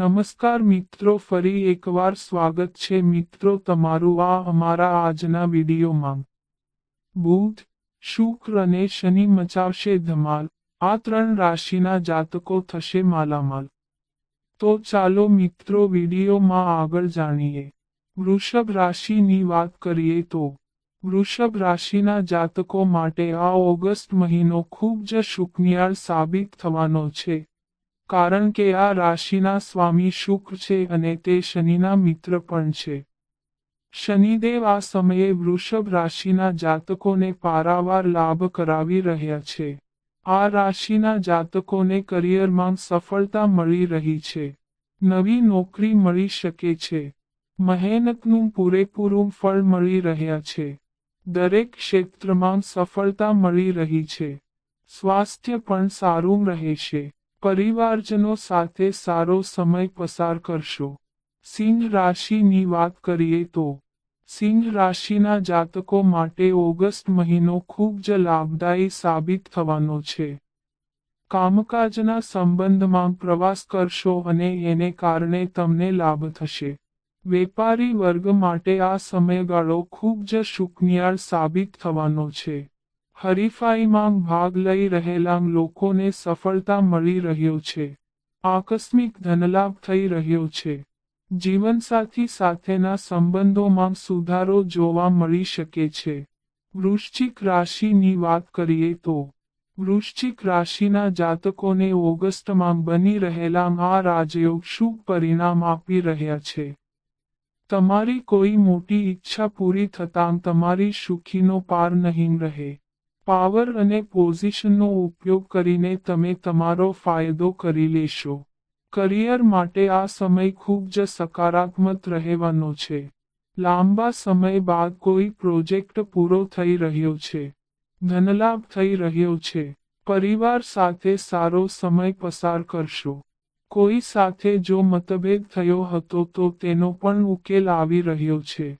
નમસ્કાર મિત્રો, ફરી એકવાર સ્વાગત છે મિત્રો તમારું આ અમારા આજના વિડીયોમાં. બુધ, શુક્ર અને શનિ મચાવશે ધમાલ. આ ત્રણ રાશિના જાતકો થશે માલામાલ. તો ચાલો મિત્રો વિડીયોમાં આગળ જાણીએ. વૃષભ રાશિની વાત કરીએ તો, વૃષભ રાશિના જાતકો માટે આ ઓગસ્ટ મહિનો ખૂબ જ શુકનિયાળ સાબિત થવાનો છે. કારણ કે આ રાશિના સ્વામી શુક્ર છે અને તે શનિના મિત્ર પણ છે. શનિદેવ આ સમયે વૃષભ રાશિના જાતકોને પારાવાર લાભ કરાવી રહ્યા છે. આ રાશિના જાતકોને કરિયરમાં સફળતા મળી રહી છે. નવી નોકરી મળી શકે છે. મહેનતનું પૂરેપૂરું ફળ મળી રહ્યા છે. દરેક ક્ષેત્રમાં સફળતા મળી રહી છે. સ્વાસ્થ્ય પણ સારું રહેશે. પરિવારજનો સાથે સારો સમય પસાર કરશો. સિંહ રાશિની વાત કરીએ તો, સિંહ રાશિના જાતકો માટે ઓગસ્ટ મહિનો ખૂબ જ લાભદાયી સાબિત થવાનો છે. કામકાજના સંબંધમાં પ્રવાસ કરશો અને એને કારણે તમને લાભ થશે. વેપારી વર્ગ માટે આ સમયગાળો ખૂબ જ શુકનિયાળ સાબિત થવાનો છે. હરીફાઈમાં ભાગ લઈ રહેલા લોકોને સફળતા મળી રહ્યો છે. આકસ્મિક ધનલાભ થઈ રહ્યો છે. જીવનસાથી સાથેના સંબંધોમાં સુધારો જોવા મળી શકે છે. વૃશ્ચિક રાશિની વાત કરીએ તો, વૃશ્ચિક રાશિના જાતકોને ઓગસ્ટમાં બની રહેલા આ રાજયોગ શુભ પરિણામ આપી રહ્યા છે. તમારી કોઈ મોટી ઈચ્છા પૂરી થતાં તમારી સુખીનો પાર નહીં રહે. પાવર અને પોઝિશનનો ઉપયોગ કરીને તમે તમારો ફાયદો કરી લેશો. કરિયર માટે આ સમય ખૂબ જ સકારાત્મક રહેવાનો છે. લાંબા સમય બાદ કોઈ પ્રોજેક્ટ પૂરો થઈ રહ્યો છે. ધનલાભ થઈ રહ્યો છે. પરિવાર સાથે સારો સમય પસાર કરશો. કોઈ સાથે જો મતભેદ થયો હતો તો તેનો પણ ઉકેલ આવી રહ્યો છે.